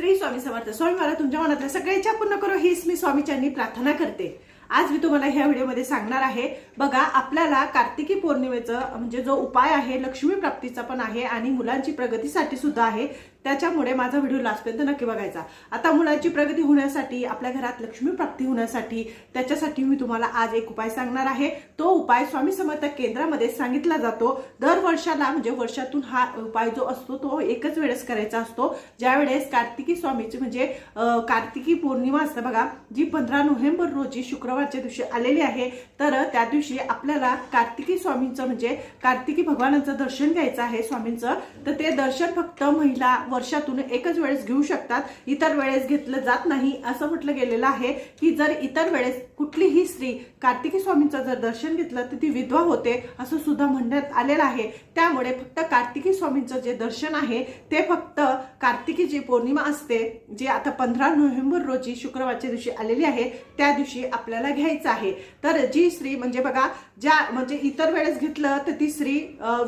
श्री स्वामी समर्थ स्वामी मला तुमच्या मनातल्या सगळ्या इच्छा पूर्ण करो हीच मी स्वामीच्यांनी प्रार्थना करते. आज मी तुम्हाला ह्या व्हिडिओमध्ये सांगणार आहे बघा आपल्याला कार्तिकी पौर्णिमेचं म्हणजे जो उपाय आहे लक्ष्मी प्राप्तीचा पण आहे आणि मुलांची प्रगतीसाठी सुद्धा आहे त्याच्यामुळे माझा व्हिडिओ लास्टपर्यंत नक्की बघायचा. आता मुलांची प्रगती होण्यासाठी आपल्या घरात लक्ष्मी प्राप्ती होण्यासाठी त्याच्यासाठी मी तुम्हाला आज एक उपाय सांगणार आहे. तो उपाय स्वामी समर्थ केंद्रामध्ये सांगितला जातो. दर वर्षाला म्हणजे वर्षातून हा उपाय जो असतो तो एकच वेळेस करायचा असतो. ज्या वेळेस कार्तिकी स्वामीची म्हणजे कार्तिकी पौर्णिमा असते बघा जी पंधरा नोव्हेंबर रोजी शुक्रवारच्या दिवशी आलेली आहे तर त्या दिवशी आपल्याला कार्तिकी स्वामींचं म्हणजे कार्तिकी भगवानांचं दर्शन घ्यायचं आहे स्वामींचं. तर ते दर्शन फक्त महिला वर्षातून एकच वेळेस घेऊ शकतात इतर वेळेस घेतलं जात नाही असं म्हटलं गेलेलं आहे की जर इतर वेळेस कुठलीही स्त्री कार्तिकी स्वामींचं जर दर्शन घेतलं तर ती विधवा होते असं सुद्धा म्हणण्यात आलेलं आहे. त्यामुळे फक्त कार्तिकी स्वामींचं जे दर्शन आहे ते फक्त कार्तिकी जी पौर्णिमा असते जी आता पंधरा नोव्हेंबर रोजी शुक्रवारच्या दिवशी आलेली आहे त्या दिवशी आपल्याला घ्यायचं आहे. तर जी स्त्री म्हणजे बघा ज्या म्हणजे इतर वेळेस घेतलं तर ती स्त्री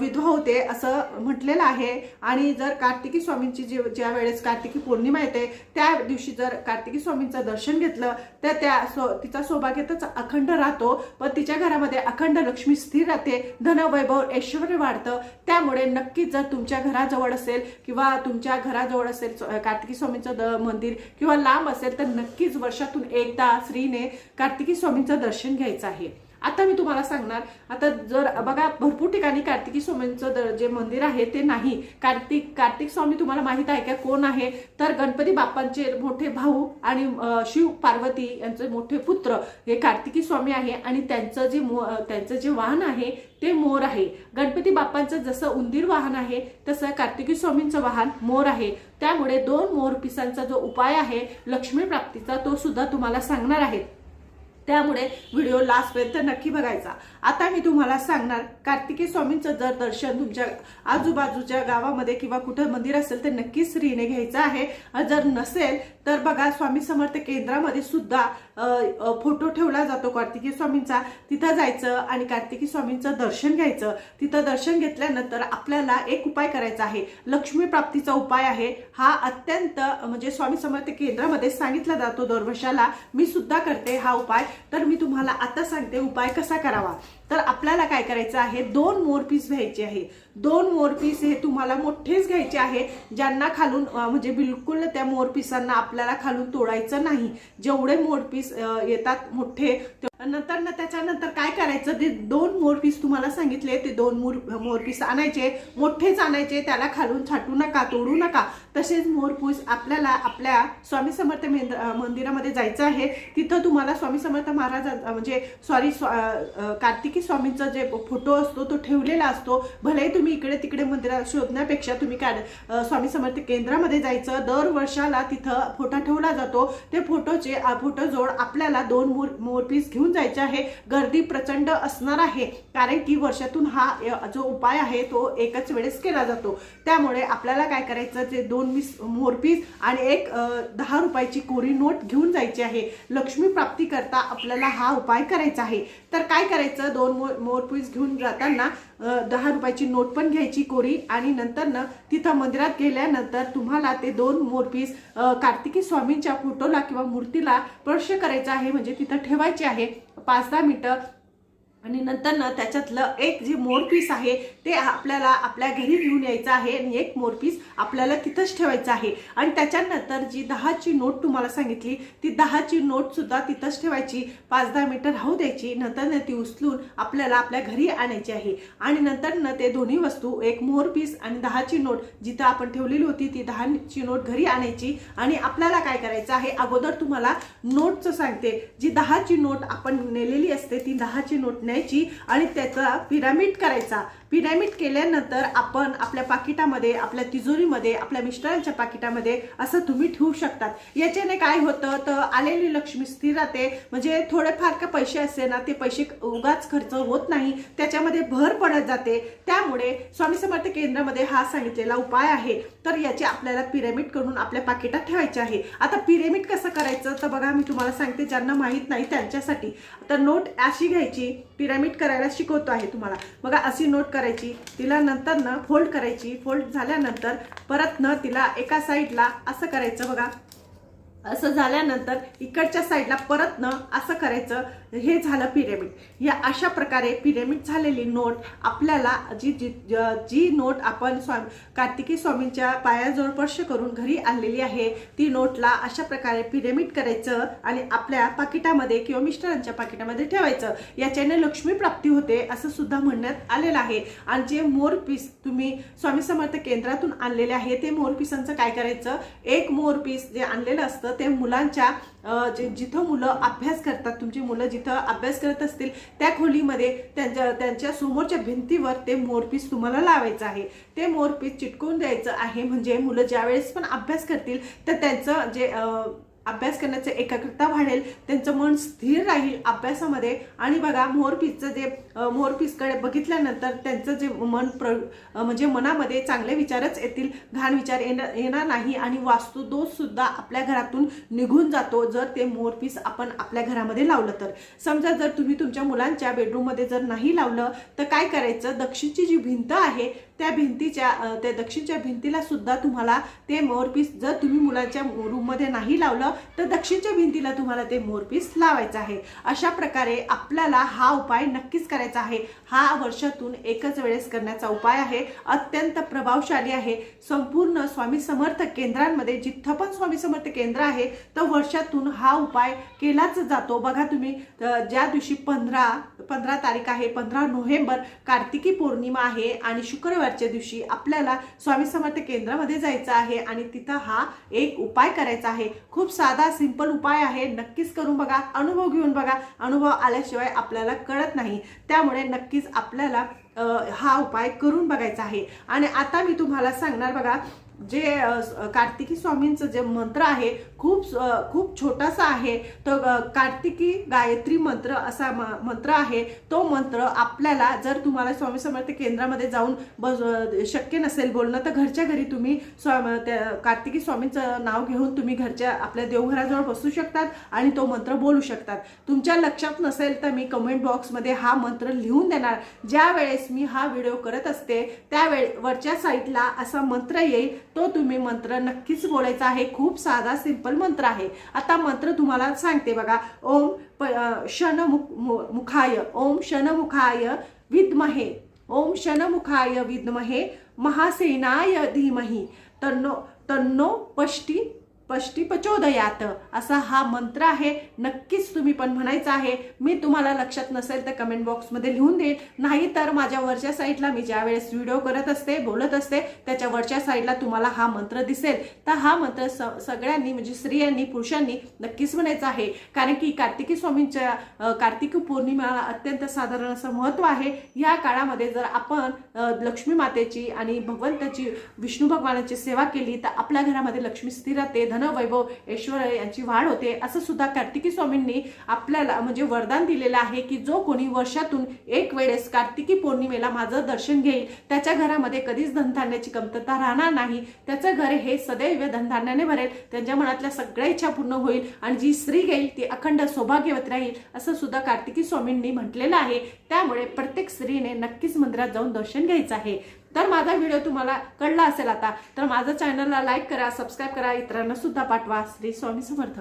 विधवा होते असं म्हटलेलं आहे. आणि जर कार्तिकी स्वामी स्वामींची जी ज्या वेळेस कार्तिकी पौर्णिमा येते त्या दिवशी जर कार्तिकी स्वामींचं दर्शन घेतलं तर त्या सो तिचा सौभाग्यातच अखंड राहतो. पण तिच्या घरामध्ये अखंड लक्ष्मी स्थिर राहते. धनवैभव ऐश्वर वाढतं. त्यामुळे नक्कीच जर तुमच्या घराजवळ असेल किंवा तुमच्या घराजवळ असेल कार्तिकी स्वामींचं द मंदिर किंवा लांब असेल तर नक्कीच वर्षातून एकदा स्त्रीने कार्तिकी स्वामींचं दर्शन घ्यायचं आहे. आता मी तुम्हाला सांगणार. आता जर बघा भरपूर ठिकाणी कार्तिकी स्वामींचं जे मंदिर आहे ते नाही. कार्तिक कार्तिक स्वामी तुम्हाला माहीत आहे का कोण आहे? तर गणपती बाप्पांचे मोठे भाऊ आणि शिव पार्वती यांचे मोठे पुत्र हे कार्तिकी स्वामी आहे आणि त्यांचं जे मो त्यांचं जे वाहन आहे ते मोर आहे. गणपती बाप्पांचं जसं उंदीर वाहन आहे तसं कार्तिकी स्वामींचं वाहन मोर आहे. त्यामुळे दोन मोर पिसांचा जो उपाय आहे लक्ष्मी प्राप्तीचा तो सुद्धा तुम्हाला सांगणार आहे. त्यामुळे व्हिडिओ लास्टपर्यंत नक्की बघायचा. आता मी तुम्हाला सांगणार कार्तिकी स्वामींचं जर दर्शन तुमच्या आजूबाजूच्या गावामध्ये किंवा कुठं मंदिर असेल तर नक्की स्त्रीने घ्यायचं आहे. जर नसेल तर बघा स्वामी समर्थ केंद्रामध्ये सुद्धा फोटो ठेवला जातो कार्तिकी स्वामींचा. तिथं जायचं आणि कार्तिकी स्वामींचं दर्शन घ्यायचं. तिथं दर्शन घेतल्यानंतर आपल्याला एक उपाय करायचा आहे. लक्ष्मी प्राप्तीचा उपाय आहे. हा अत्यंत म्हणजे स्वामी समर्थ केंद्रामध्ये सांगितला जातो दरवर्षाला. मी सुद्धा करते हा उपाय. तर मी तुम्हाला आता सांगते उपाय कसा करावा. तर आपल्याला काय करायचं आहे? दोन मोरपीस घ्यायचे आहे. दोन मोरपीस हे तुम्हाला मोठेच घ्यायचे आहे ज्यांना खालून म्हणजे बिलकुल त्या मोरपिसांना आपल्याला खालून तोडायचं नाही. जेवढे मोरपीस येतात मोठे नंतर ना त्याच्यानंतर काय करायचं? ते दोन मोरपीस तुम्हाला सांगितले ते दोन मोर मोरपीस आणायचे मोठेच आणायचे त्याला खालून छाटू नका तोडू नका. तसेच मोरपूस आपल्याला आपल्या स्वामी समर्थ मेंद्र मंदिरामध्ये जायचं आहे. तिथं तुम्हाला स्वामी समर्थ महाराज म्हणजे सॉरी कार्तिकी स्वामींचा जे फोटो असतो तो ठेवलेला असतो. भलेही तुम्ही इकडे तिकडे मंदिरात शोधण्यापेक्षा तुम्ही काय स्वामी समर्थ केंद्रामध्ये जायचं. दर वर्षाला तिथं फोटो ठेवला जातो. ते फोटोचे फोटो जोड आपल्याला दोन मोर मोरपीस घेऊन जायचे आहे. गर्दी प्रचंड असणार आहे. कारण की वर्षातून हा जो उपाय आहे तो एकच वेळेस केला जातो. त्यामुळे आपल्याला काय करायचं ते दोन वीस मोरपीस आणि एक दहा रुपयाची कोरी नोट घेऊन जायची आहे. लक्ष्मी प्राप्ती करता आपल्याला हा उपाय करायचा आहे. तर काय करायचं दोन मोर मोरपीस घेऊन जाताना दहा रुपयाची नोट पण घ्यायची कोरी आणि नंतर न तिथं मंदिरात गेल्यानंतर तुम्हाला ते दोन मोरपीस कार्तिकी स्वामींच्या फोटोला किंवा मूर्तीला स्पर्श करायचा आहे. म्हणजे तिथं ठेवायचे आहे. पाच दहा मिनटं आणि नंतर ना त्याच्यातलं एक जे मोरपीस आहे ते आपल्याला आपल्या घरी घेऊन यायचं आहे आणि एक मोरपीस आपल्याला तिथंच ठेवायचं आहे. आणि त्याच्यानंतर जी दहाची नोट तुम्हाला सांगितली ती दहाची नोटसुद्धा तिथंच ठेवायची. पाच दहा मीटर राहू द्यायची नंतर ना ती उचलून आपल्याला आपल्या घरी आणायची आहे. आणि नंतर ना ते दोन्ही वस्तू एक मोरपीस आणि दहाची नोट जिथं आपण ठेवलेली होती ती दहाची नोट घरी आणायची. आणि आपल्याला काय करायचं आहे अगोदर तुम्हाला नोटचं सांगते. जी दहाची नोट आपण नेलेली असते ती दहाची नोट द्यायची आणि त्याचा पिरामिड करायचा. पिरॅमिड केल्यानंतर आपण आपल्या पाकिटामध्ये आपल्या तिजोरीमध्ये आपल्या मिस्टरांच्या पाकिटामध्ये असं तुम्ही ठेवू शकतात. याच्याने काय होतं? तर आलेली लक्ष्मी स्थिर राहते. म्हणजे थोडेफार का पैसे असते ना ते पैसे उगाच खर्च होत नाही. त्याच्यामध्ये भर पडत जाते. त्यामुळे स्वामी समर्थ केंद्रामध्ये हा सांगितलेला उपाय आहे. तर याचे आपल्याला पिरॅमिड करून आपल्या पाकिटात ठेवायचे आहे. आता पिरॅमिड कसं करायचं? तर बघा मी तुम्हाला सांगते ज्यांना माहीत नाही त्यांच्यासाठी. तर नोट अशी घ्यायची. पिरामिड करायला शिकवतो आहे तुम्हाला. बघा अशी नोट करायची तिला नंतर न फोल्ड करायची फोल्ड झाल्यानंतर परत न तिला एका साईडला असं करायचं बघा. असं झाल्यानंतर इकडच्या साईडला परत न असं करायचं. हे झालं पिरेमिड. या अशा प्रकारे पिरेमिड झालेली नोट आपल्याला जी जी जी नोट आपण स्वामी कार्तिकी स्वामींच्या पायाजवळ स्पर्श करून घरी आणलेली आहे ती नोटला अशा प्रकारे पिरेमिड करायचं आणि आपल्या पाकिटामध्ये किंवा मिस्टरांच्या पाकिटामध्ये ठेवायचं. याच्याने लक्ष्मी प्राप्ती होते असं सुद्धा म्हणण्यात आलेलं आहे. आणि जे मोर पीस तुम्ही स्वामी समर्थ केंद्रातून आणलेले आहे ते मोर पिसांचं काय करायचं? एक मोर पीस जे आणलेलं असतं ते मुलांच्या जे जिथं मुलं अभ्यास करतात तुमची मुलं जिथं अभ्यास करत असतील त्या खोलीमध्ये त्यांच्या त्यांच्या समोरच्या भिंतीवर ते मोरपीस तुम्हाला लावायचं आहे. ते मोरपीस चिटकवून द्यायचं आहे. म्हणजे मुलं ज्यावेळेस पण अभ्यास करतील तर त्यांचं जे अं, अभ्यास करण्याचं एकाग्रता वाढेल त्यांचं मन स्थिर राहील अभ्यासामध्ये. आणि बघा मोरपीसचं जे मोरपीसकडे बघितल्यानंतर त्यांचं जे मन प्र म्हणजे मनामध्ये चांगले विचारच येतील. घाण विचार येणार येणार नाही आणि वास्तुदोषसुद्धा आपल्या घरातून निघून जातो. जर ते मोरपीस आपण आपल्या घरामध्ये लावलं तर. समजा जर तुम्ही तुमच्या मुलांच्या बेडरूममध्ये जर नाही लावलं तर काय करायचं? दक्षिणची जी भिंत आहे त्या भिंतीच्या त्या दक्षिणच्या भिंतीला सुद्धा तुम्हाला ते मोरपीस जर तुम्ही मुलांच्या रूममध्ये नाही लावलं तर दक्षिणच्या भिंतीला तुम्हाला ते मोरपीस लावायचं आहे. अशा प्रकारे आपल्याला हा उपाय नक्कीच करायचा आहे. हा वर्षातून एकच वेळेस करण्याचा उपाय आहे. अत्यंत प्रभावशाली आहे. संपूर्ण स्वामी समर्थ केंद्रांमध्ये जिथं पण स्वामी समर्थ केंद्र आहे तर वर्षातून हा उपाय केलाच जातो. बघा तुम्ही ज्या दिवशी पंधरा पंधरा तारीख आहे पंधरा नोव्हेंबर कार्तिकी पौर्णिमा आहे आणि शुक्रवारच्या दिवशी आपल्याला स्वामी समर्थ केंद्रामध्ये जायचं आहे आणि तिथं हा एक उपाय करायचा आहे. खूप साधा सिंपल उपाय आहे. नक्कीच करून बघा अनुभव घेऊन बघा. अनुभव आल्याशिवाय आपल्याला कळत नाही. त्यामुळे नक्कीच आपल्याला हा उपाय करून बघायचा आहे. आणि आता मी तुम्हाला सांगणार बघा जे कार्तिकी स्वामींचं जे मंत्र आहे खूप खूप छोटासा आहे तो कार्तिकी गायत्री मंत्र असा म- मंत्र आहे. तो मंत्र आपल्याला जर तुम्हाला स्वामी समर्थ केंद्रामध्ये जाऊन बस शक्य नसेल बोलणं तर घरच्या घरी तुम्ही स्वाम त्या कार्तिकी स्वामींचं नाव घेऊन तुम्ही घरच्या आपल्या देवघराजवळ बसू शकतात आणि तो मंत्र बोलू शकतात. तुमच्या लक्षात नसेल तर मी कमेंट बॉक्समध्ये हा मंत्र लिहून देणार. ज्या वेळेस मी हा व्हिडिओ करत असते त्यावेळे वरच्या साईडला असा मंत्र येईल तो तुम्ही मंत्र नक्कीच बोलायचा आहे. खूप साधा सिंपल मंत्र आहे. आता मंत्र तुम्हाला सांगते बघा. ओम प अं, शनमुख मु- मुखाय. ओम शनमुखाय विद्महे. ओम शनमुखाय विद्महे. महासेनाय धीमही. तन्नो तन्नो पष्टी पष्टी पचोदयात. असा हा मंत्र आहे. नक्कीच तुम्ही पण म्हणायचं आहे. मी तुम्हाला लक्षात नसेल तर कमेंट बॉक्समध्ये लिहून देईल नाही तर माझ्या वरच्या साईडला मी ज्या वेळेस व्हिडिओ करत असते बोलत असते त्याच्या वरच्या साईडला तुम्हाला हा मंत्र दिसेल. तर हा मंत्र स- सगळ्यांनी म्हणजे स्त्रियांनी पुरुषांनी नक्कीच म्हणायचा आहे. कारण की कार्तिकी स्वामींच्या कार्तिकी पौर्णिमेला अत्यंत साधारण असं महत्त्व आहे. या काळामध्ये जर आपण लक्ष्मी मातेची आणि भगवंताची विष्णू भगवानाची सेवा केली तर आपल्या घरामध्ये लक्ष्मी स्थिर राहते धन वैभव ऐश्वर यांची वाढ होते. असं सुद्धा कार्तिकी स्वामींनी आपल्याला म्हणजे वरदान दिलेलं आहे की जो कोणी वर्षातून एक वेळेस कार्तिकी पौर्णिमेला माझं दर्शन घेईल त्याच्या घरामध्ये कधीच धनधान्याची कमतरता राहणार नाही. त्याचं घर हे सदैव धनधान्याने भरेल. त्यांच्या मनातल्या सगळ्या इच्छा पूर्ण होईल आणि जी स्त्री घेईल ती अखंड सौभाग्यवत राहील असं सुद्धा कार्तिकी स्वामींनी म्हटलेलं आहे. त्यामुळे प्रत्येक स्त्रीने नक्कीच मंदिरात जाऊन दर्शन घ्यायचं आहे. तर माझा व्हिडिओ तुम्हाला कळला असेल आता तर माझं चॅनलला लाईक करा सबस्क्राईब करा इतरांना सुद्धा पाठवा. श्री स्वामी समर्थ.